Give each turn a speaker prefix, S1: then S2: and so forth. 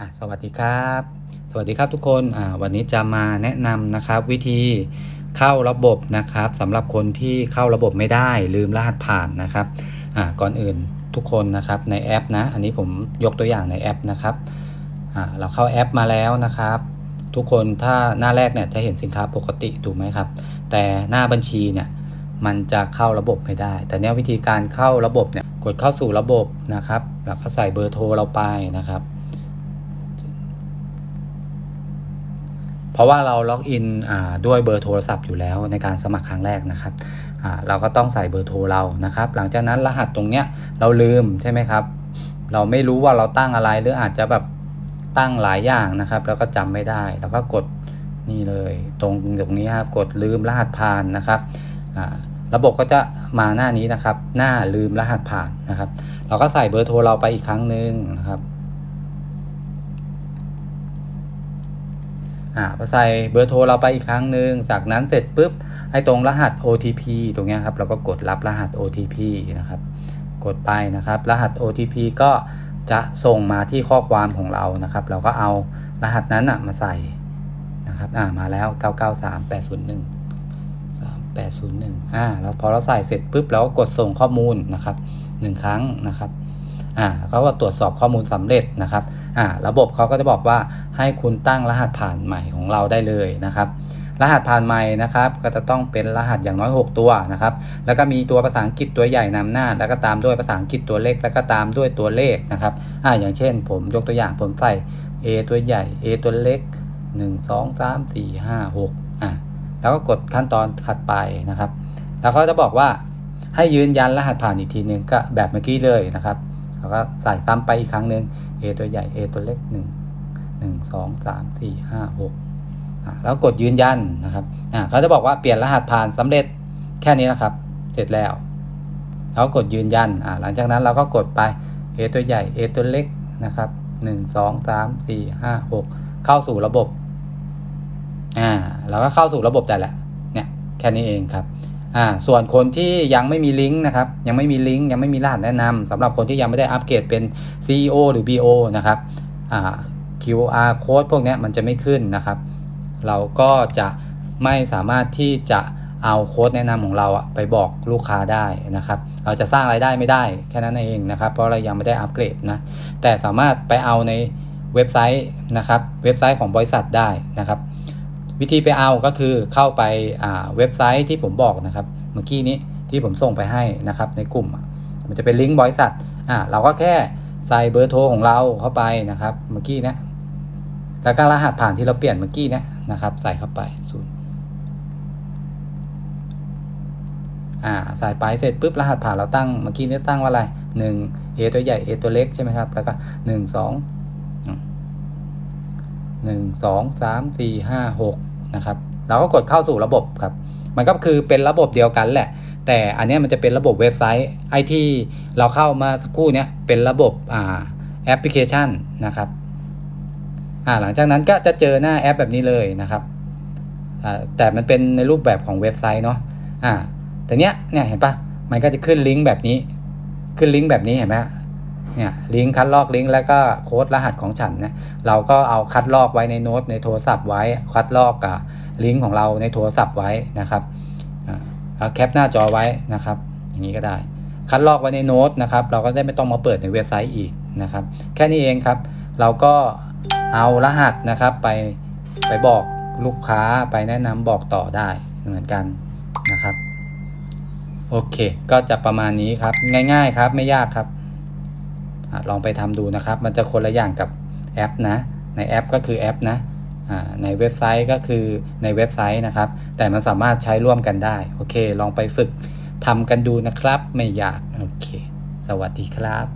S1: อะสวัสดีครับ สวัสดีครับทุกคนอ่าวันนี้จะมาแนะนำนะครับ วิธีเข้าระบบนะครับสำหรับคนที่เข้าระบบไม่ได้ลืมรหัสผ่านนะครับอ่าก่อนอื่นทุกคนนะครับในแอปนะ อันนี้ผมยกตัวอย่างในแอปนะครับอ่าเราเข้าแอปมาแล้วนะครับ ทุกคนถ้าหน้าแรกเนี่ยจะเห็นสินค้าปกติถูกไหมครับ แต่หน้าบัญชีเนี่ยมันจะเข้าระบบไม่ได้ แต่เนี้ยวิธีการเข้าระบบเนี่ยกดเข้าสู่ระบบนะครับ แล้วก็ใส่เบอร์โทรเราไปนะครับ เพราะว่าเราล็อกอินด้วยเบอร์โทรศัพท์อยู่แล้วในการสมัครครั้งแรกนะครับเราก็ต้องใส่เบอร์โทรเรานะครับ หลังจากนั้นรหัสตรงเนี้ยเราลืมใช่ไหมครับ เราไม่รู้ว่าเราตั้งอะไรหรืออาจจะแบบตั้งหลายอย่างนะครับ แล้วก็จำไม่ได้ แล้วก็กดนี่เลยตรงตรงนี้ครับกดลืมรหัสผ่านนะครับระบบก็จะมาหน้านี้นะครับ หน้าลืมรหัสผ่านนะครับ เราก็ใส่เบอร์โทรเราไปอีกครั้งหนึ่งนะครับ อ่าพอใส่เบอร์โทรเราไปอีกครั้งหนึ่งจากนั้นเสร็จปุ๊บไอ้ตรงรหัส OTP ตรงเนี้ยครับเราก็กดรับรหัส OTP นะครับ กดไปนะครับ รหัส OTP ก็จะส่งมาที่ข้อความของเรานะครับ เราก็เอารหัสนั้นอะมาใส่นะครับอ่ามาแล้ว 993801 3801อ่าแล้วพอเราใส่เสร็จปุ๊บเราก็กดส่งข้อมูลนะครับหนึ่งครั้งนะครับ อ่าเขาก็ตรวจสอบข้อมูลสำเร็จนะครับอ่าระบบเขาก็จะบอกว่าให้คุณตั้งรหัสผ่านใหม่ของเราได้เลยนะครับรหัสผ่านใหม่นะครับก็จะต้องเป็นรหัสอย่างน้อย 6 ตัวนะครับแล้วก็มีตัวภาษาอังกฤษตัวใหญ่นำหน้า แล้วก็ตามด้วยภาษาอังกฤษตัวเล็กแล้วก็ตามด้วยตัวเลขนะครับอ่าอย่างเช่น ผมยกตัวอย่างผมใส่ A ตัวใหญ่ A ตัวเล็ก 1 2 3 4 5 6อ่าแล้วก็กดขั้นตอนถัดไปนะครับ แล้วเขาจะบอกว่าให้ยืนยันรหัสผ่านอีกทีนึงก็แบบเมื่อกี้เลยนะครับ แล้วก็ใส่ซ้ำไปอีกครั้งหนึ่ง A ตัวใหญ่ A ตัวเล็ก 1 1 2 3 4 5 6อ่าแล้วกดยืนยันนะครับอ่าเขาจะบอกว่าเปลี่ยนรหัสผ่านสำเร็จแค่นี้นะครับ เสร็จแล้วแล้วกดยืนยันอ่าหลังจากนั้นเราก็กดไป A ตัวใหญ่ A ตัวเล็กนะครับ 1 2 3 4 5 6 เข้าสู่ระบบอ่าเราก็เข้าสู่ระบบแต่แหละเนี่ยแค่นี้เองครับ อ่าส่วนคนที่ยังไม่มีลิงก์นะครับยังไม่มีลิงก์ยังไม่มีรหัสแนะนำสำหรับคนที่ยังไม่ได้อัปเกรดเป็น CEO หรือ BO นะครับอ่า QR code พวกนี้มันจะไม่ขึ้นนะครับ เราก็จะไม่สามารถที่จะเอาโค้ดแนะนำของเราอะไปบอกลูกค้าได้นะครับ เราจะสร้างรายได้ไม่ได้แค่นั้นเองนะครับ เพราะเรายังไม่ได้อัปเกรดนะ แต่สามารถไปเอาในเว็บไซต์นะครับ เว็บไซต์ของบริษัทได้นะครับ วิธีไปเอาก็คือเข้าไปเว็บไซต์ที่ผมบอกนะครับเมื่อกี้นี้ที่ผมส่งไปให้นะครับในกลุ่ม มันจะเป็นลิงก์บริษัทอ่าเราก็แค่ใส่เบอร์โทรของเราเข้าไปนะครับเมื่อกี้นี้แล้วก็รหัสผ่านที่เราเปลี่ยนเมื่อกี้นี้นะครับ ใส่เข้าไปศูนย์อ่าใส่ไปเสร็จปุ๊บรหัสผ่านเราตั้งเมื่อกี้นี้ตั้งว่าอะไรหนึ่ง A ตัวใหญ่ A ตัวเล็กใช่ไหมครับแล้วก็หนึ่ งสองหนึ่งสองสามสี่ห้าหกนะครับเราก็กดเข้าสู่ระบบครับ มันก็คือเป็นระบบเดียวกันแหละ แต่อันนี้มันจะเป็นระบบเว็บไซต์ไอที่เราเข้ามาสักครู่เนี้ยเป็นระบบอ่าแอปพลิเคชันนะครับอ่าหลังจากนั้นก็จะเจอหน้าแอปแบบนี้เลยนะครับอ่าแต่มันเป็นในรูปแบบของเว็บไซต์เนาะอ่าแต่เนี้ยเนี่ยเห็นปะมันก็จะขึ้นลิงก์แบบนี้ ขึ้นลิงก์แบบนี้เห็นไหม เนี่ยลิงก์คัดลอกลิงก์แล้วก็โค้ดรหัสของฉันเนี่ยเราก็เอาคัดลอกไว้ในโน้ตในโทรศัพท์ไว้คัดลอกกับลิงก์ของเราในโทรศัพท์ไว้นะครับเอาแคปหน้าจอไว้นะครับ อย่างนี้ก็ได้ คัดลอกไว้ในโน้ตนะครับ เราก็ได้ไม่ต้องมาเปิดในเว็บไซต์อีกนะครับ แค่นี้เองครับ เราก็เอารหัสนะครับไปไปบอกลูกค้าไปแนะนำบอกต่อได้เหมือนกันนะครับ โอเค ก็จะประมาณนี้ครับ ง่าย ๆ ครับ ไม่ยากครับ ลองไปทำดูนะครับ มันจะคนละอย่างกับแอปนะ ในแอปก็คือแอปนะในเว็บไซต์ก็คือในเว็บไซต์นะครับ แต่มันสามารถใช้ร่วมกันได้ โอเค ลองไปฝึกทำกันดูนะครับ ไม่ยาก โอเค สวัสดีครับ